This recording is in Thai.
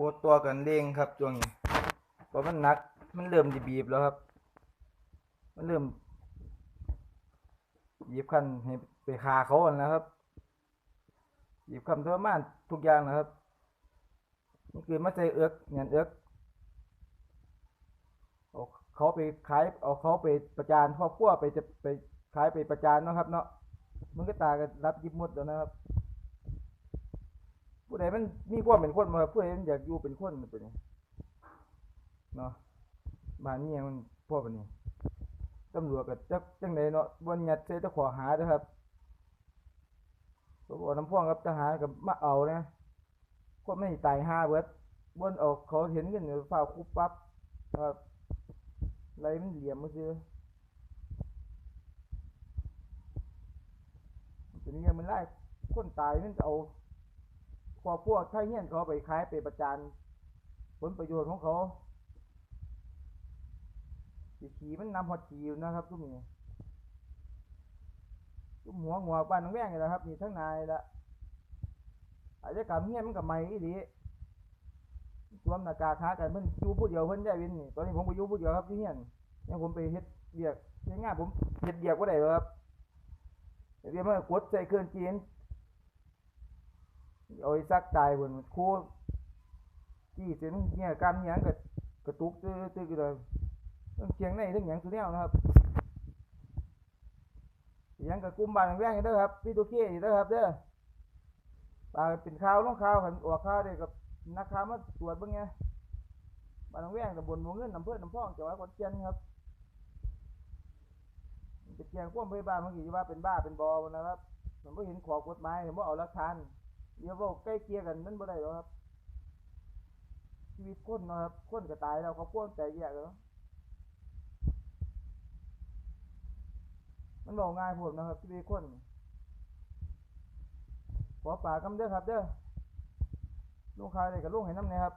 ปวดตัวกันเร่งครับช่วงนี้เพราะมันหนัก มันเริ่มจะบีบแล้วครับ มันเริ่มบีบคันไปคาเขาแล้วนะครับบีบคันทรมานทุกอย่างนะครับนี่คือมาใส่เอือกเงินเอือกเอาเขาไปขายเอาเขาไปประจานครอบครัวไปจะไปขายไปประจานนะครับ เนาะมันก็ตากันรับยิบหมดแล้วนะครับ ผู้ใดมันมีความเป็นคนมาผู้ใดมันอยากอยู่เป็นคนมันเป็นเนาะบ้านนี้มันพ่อปานนี้ตำรวจก็จักจังไดเนาะบนยัดใส่ตะขอหาเด้อครับตัวน้ำพ่วงกับทหารกับมาเอานะคนไม่ตายห้าเบิดบนออกเขาเห็นกันอยู่ฝ้าคุบปั๊บครับไรมันเหลี่ยมมาซื้อเป็นเรื่องมันไล่คนตายมันเอา อพวกไทยเฮียนเขาไปขายไปประจานผลประโยชน์ของเขาสีขีมันนำฮอดขีอยู่นะครับทุกนี้ทุกหัวหัวบ้านน้องแว่งนี่แหละครับนี่ทั้งนายละอาจจะกรรมเฮียนมันกับไม่อีหลีสวมหน้ากากหากันเพิ่นอยู่ผู้เดียวเพิ่นได้วินนี่ตอนนี้ผมไปอยู่ผู้เดียวครับที่เฮียนยังผมไปเฮ็ดเบียกเฮ็ดงานผมเฮ็ดเบียกบ่ได้ครับเดเบียกมันก็กดใส่เครื่องจีน เอาไอ้ซักตายบนครูจี้เส้นเนี่ยกำหยังกระกระตุกตื้อตื้อกันเลยเรื่องเชียงในเรื่องหยังสุดแนวนะครับหยังกับกลุ่มบานแว่งๆเด้อครับพี่ตุกี้เด้อครับเด้อปลาเป็นข่าวลงข่าวขันออกข่าวเด้กับนักข่าวมาตรวจบิ่งไงบานแว่งตำบลหมู่เงินอำเภอน้ำพองจังหวัดขอนแก่นครับมันเป็นแจ้งความไปบ้านเมื่อกี้ว่าเป็นบ้าเป็นบอนะครับผมไม่เห็นขอกฎหมายผมว่าเอาลักฐาน เดี๋ยวบอกใกล้เคียงกันนั่นบ่ได้หรอกครับ ชีวิตคนนะครับคนก็ตายแล้วเขาพ่วงใจแยกแล้วมันบอกง่ายผมนะครับชีวิตคนขอป่ากคำเด้อครับ เด้อลุงคายเลยกับลุงให้น้ำเนี่ยครับ